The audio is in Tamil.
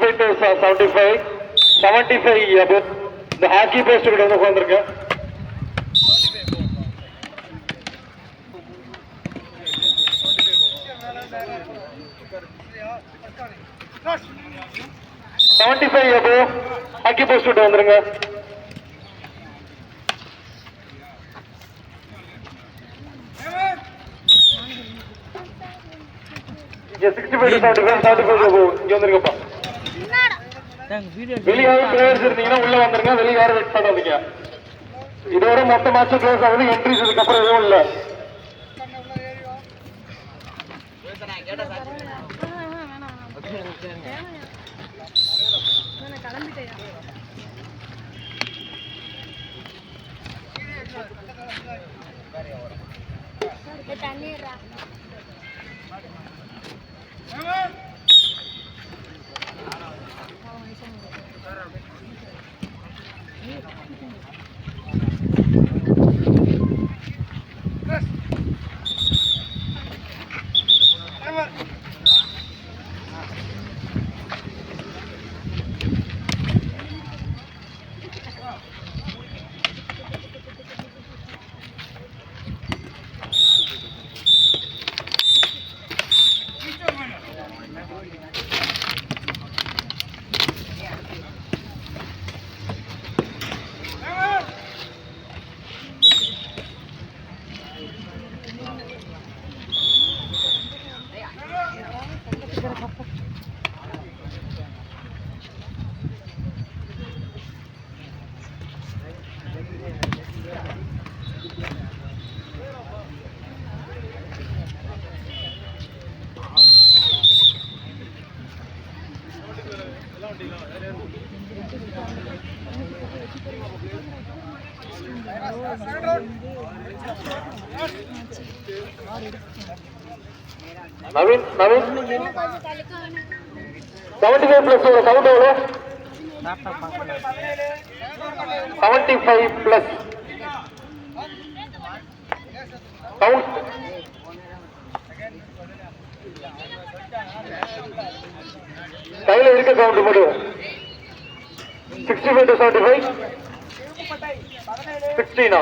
Five to seventy five seventy five இந்த ஹாக்கி போஸ்ட் கிட்ட வந்து உட்காந்துருக்கேன் செவன்டி ஃபைவ் அப்போ ஹாக்கி போஸ்ட் கிட்ட வந்துருங்க sixty five seventy five seventy five இங்கே வந்துருங்கப்பா வெளியாக பிளேயர்ஸ் இருந்தீங்கன்னா உள்ள வந்துருங்க வெளியே யாரும் வெயிட் பண்ணாதீங்க இதோட மொத்த மேட்ச் க்ளோஸ் ஆகுது என்ட்ரிஸ் இதுக்கப்புறம் எதுவும் இல்லை. தண்ணீரா Naveen Naveen seventy five plus count எவ்வளோ செவன்டி ஃபைவ் பிளஸ் கவுண்ட் கையில் இருக்க கவுண்ட் மட்டும். Sixty five to seventy five சிக்ஸ்டீனா